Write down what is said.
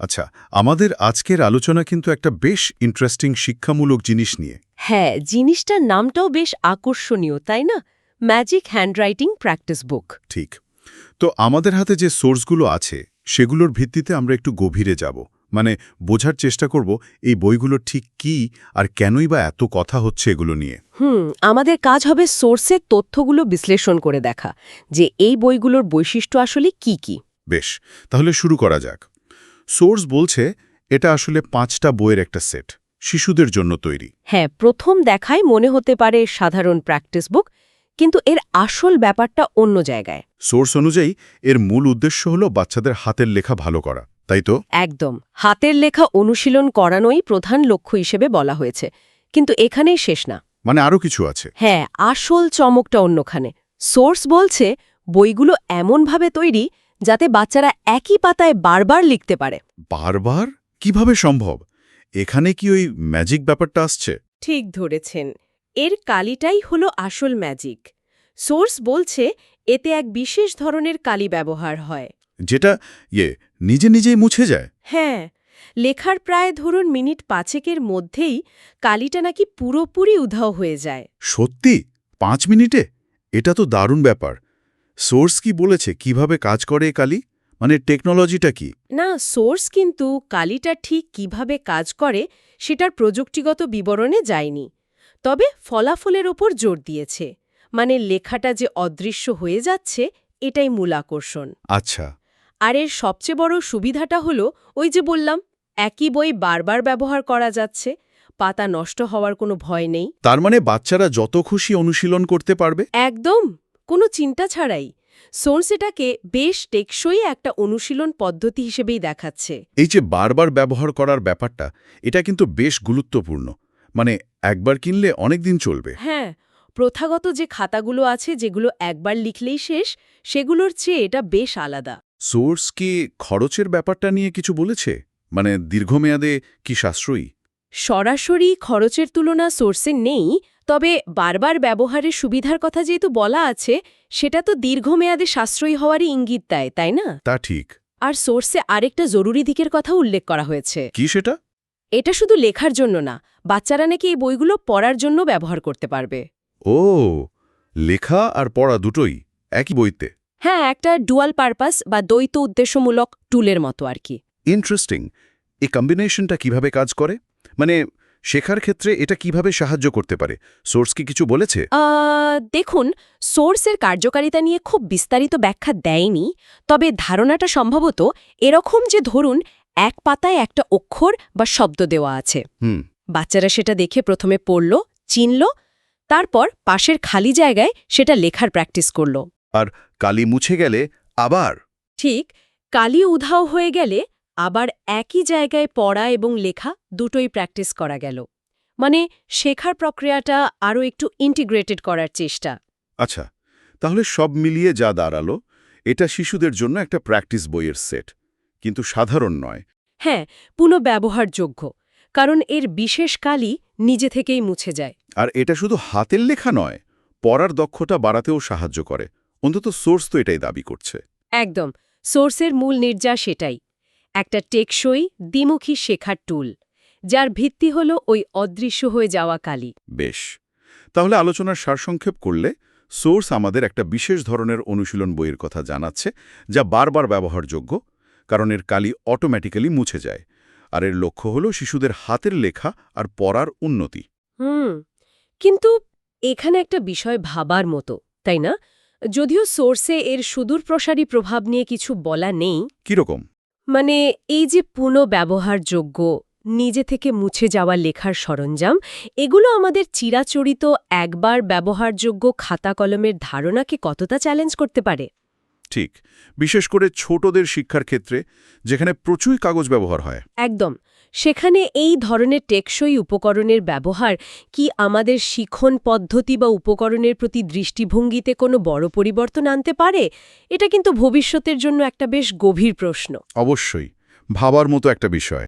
আচ্ছা আমাদের আজকের আলোচনা কিন্তু একটা বেশ ইন্টারেস্টিং শিক্ষামূলক জিনিস নিয়ে। হ্যাঁ জিনিসটার নামটাও বেশ আকর্ষণীয় তাই না? ম্যাজিক হ্যান্ডরাইটিং প্র্যাকটিস বুক ঠিক। তো আমাদের হাতে যে সোর্সগুলো আছে সেগুলোর ভিত্তিতে আমরা একটু গভীরে যাব। মানে বোঝার চেষ্টা করব এই বইগুলো ঠিক কি আর কেনই বা এত কথা হচ্ছে এগুলো নিয়ে। হুম আমাদের কাজ হবে সোর্সের তথ্যগুলো বিশ্লেষণ করে দেখা যে এই বইগুলোর বৈশিষ্ট্য আসলে কি কি। বেশ তাহলে শুরু করা যাক। সোর্স বলছে এটা আসলে পাঁচটা বইয়ের একটা সেট শিশুদের জন্য তৈরি। হ্যাঁ প্রথম দেখায় মনে হতে পারে সাধারণ প্র্যাকটিস বুক কিন্তু এর আসল ব্যাপারটা অন্য জায়গায়। সোর্স অনুযায়ী এর মূল উদ্দেশ্য হলো বাচ্চাদের হাতের লেখা ভালো করা তাই তো? একদম। হাতের লেখা অনুশীলন করানোই প্রধান লক্ষ্য হিসেবে বলা হয়েছে কিন্তু এখানেই শেষ না। মানে আরও কিছু আছে? হ্যাঁ আসল চমকটা অন্যখানে। সোর্স বলছে বইগুলো এমনভাবে তৈরি যাতে বাচ্চারা একই পাতায় বারবার লিখতে পারে। বারবার? কীভাবে সম্ভব? এখানে কি ওই ম্যাজিক ব্যাপারটা আসছে? ঠিক ধরেছেন। এর কালিটাই হলো আসল ম্যাজিক সোর্স বলছে এতে এক বিশেষ ধরনের কালি ব্যবহার হয়। যেটা ইয়ে নিজে নিজেই মুছে যায়? হ্যাঁ। লেখার প্রায় ধরুন মিনিট পাঁচেকের মধ্যেই কালিটা নাকি পুরোপুরি উধাও হয়ে যায়। সত্যি? পাঁচ মিনিটে? এটা তো দারুণ ব্যাপার। সোর্স কি বলেছে? কীভাবে কাজ করে কালি? মানে টেকনোলজিটা কি? না সোর্স কিন্তু কালিটা ঠিক কীভাবে কাজ করে সেটার প্রযুক্তিগত বিবরণে যায়নি। তবে ফলাফলের ওপর জোর দিয়েছে। মানে লেখাটা যে অদৃশ্য হয়ে যাচ্ছে এটাই মূল আকর্ষণ। আচ্ছা। আর এর সবচেয়ে বড় সুবিধাটা হলো ওই যে বললাম একই বই বারবার ব্যবহার করা যাচ্ছে পাতা নষ্ট হওয়ার কোনো ভয় নেই। তার মানে বাচ্চারা যত খুশি অনুশীলন করতে পারবে? একদম! কোনো চিন্তা ছাড়াই সোর্স এটাকে বেশ টেকসই একটা অনুশীলন পদ্ধতি হিসেবেই দেখাচ্ছে। এই যে বারবার ব্যবহার করার ব্যাপারটা এটা কিন্তু বেশ গুরুত্বপূর্ণ। মানে একবার কিনলে অনেক দিন চলবে। হ্যাঁ প্রথাগত যে খাতাগুলো আছে যেগুলো একবার লিখলেই শেষ সেগুলোর চেয়ে এটা বেশ আলাদা। সোর্স কি খরচের ব্যাপারটা নিয়ে কিছু বলেছে? মানে দীর্ঘমেয়াদে কি সাশ্রয়ী? সরাসরি খরচের তুলনা সোর্সে নেই তবে বারবার ব্যবহারের সুবিধার কথা যেহেতু বলা আছে সেটা তো দীর্ঘমেয়াদে সাশ্রয়ী হওয়ারই ইঙ্গিত দেয় তাই না? তা ঠিক। আর সোর্সে আরেকটা জরুরি দিকের কথা উল্লেখ করা হয়েছে। কি সেটা? এটা শুধু লেখার জন্য না বাচ্চারা নাকি এই বইগুলো পড়ার জন্য ব্যবহার করতে পারবে। ও লেখা আর পড়া দুটোই একই বইতে? হ্যাঁ একটা ডুয়াল পারপাস বা দ্বৈত উদ্দেশ্যমূলক টুলের মতো আর কি। ইন্টারেস্টিং এই কম্বিনেশনটা কীভাবে কাজ করে? মানে শেখার ক্ষেত্রে এটা কীভাবে সাহায্য করতে পারে? সোর্স কি কিছু বলেছে? দেখুন সোর্সের কার্যকারিতা নিয়ে খুব বিস্তারিত ব্যাখ্যা দেয়নি তবে ধারণাটা সম্ভবত এরকম যে ধরুন এক পাতায় একটা অক্ষর বা শব্দ দেওয়া আছে। হুম। বাচ্চারা সেটা দেখে প্রথমে পড়ল চিনল তারপর পাশের খালি জায়গায় সেটা লেখার প্র্যাকটিস করল। আর কালি মুছে গেলে আবার? ঠিক কালি উধাও হয়ে গেলে আবার একই জায়গায় পড়া এবং লেখা দুটোই প্র্যাকটিস করা গেল। মানে শেখার প্রক্রিয়াটা আরও একটু ইন্টিগ্রেটেড করার চেষ্টা। আচ্ছা তাহলে সব মিলিয়ে যা দাঁড়াল এটা শিশুদের জন্য একটা প্র্যাকটিস বইয়ের সেট কিন্তু সাধারণ নয়। হ্যাঁ পুনঃব্যবহারযোগ্য কারণ এর বিশেষ কালই নিজে থেকেই মুছে যায়। আর এটা শুধু হাতের লেখা নয় পড়ার দক্ষতা বাড়াতেও সাহায্য করে। অন্তত সোর্স তো এটাই দাবি করছে। একদম সোর্সের মূল নির্যাস সেটাই একটা টেকসই দ্বিমুখী শেখার টুল যার ভিত্তি হল ওই অদৃশ্য হয়ে যাওয়া কালি। বেশ। তাহলে আলোচনার সারসংক্ষেপ করলে সোর্স আমাদের একটা বিশেষ ধরনের অনুশীলন বইয়ের কথা জানাচ্ছে যা বারবার ব্যবহারযোগ্য কারণ এর কালি অটোম্যাটিক্যালি মুছে যায় আর এর লক্ষ্য হল শিশুদের হাতের লেখা আর পড়ার উন্নতি। হুম কিন্তু এখানে একটা বিষয় ভাবার মতো তাই না? যদিও সোর্সে এর সুদূরপ্রসারী প্রভাব নিয়ে কিছু বলা নেই। কীরকম? মানে এই যে পুনঃব্যবহারযোগ্য নিজে থেকে মুছে যাওয়া লেখার সরঞ্জাম এগুলো আমাদের চিরাচরিত একবার ব্যবহারযোগ্য খাতা কলমের ধারণাকে কতটা চ্যালেঞ্জ করতে পারে? ঠিক বিশেষ করে ছোটদের শিক্ষার ক্ষেত্রে যেখানে প্রচুর কাগজ ব্যবহার হয়। একদম। সেখানে এই ধরনের টেকসই উপকরণের ব্যবহার কি আমাদের শিখন পদ্ধতি বা উপকরণের প্রতি দৃষ্টিভঙ্গিতে কোনো বড় পরিবর্তন আনতে পারে? এটা কিন্তু ভবিষ্যতের জন্য একটা বেশ গভীর প্রশ্ন। অবশ্যই, ভাবার মতো একটা বিষয়।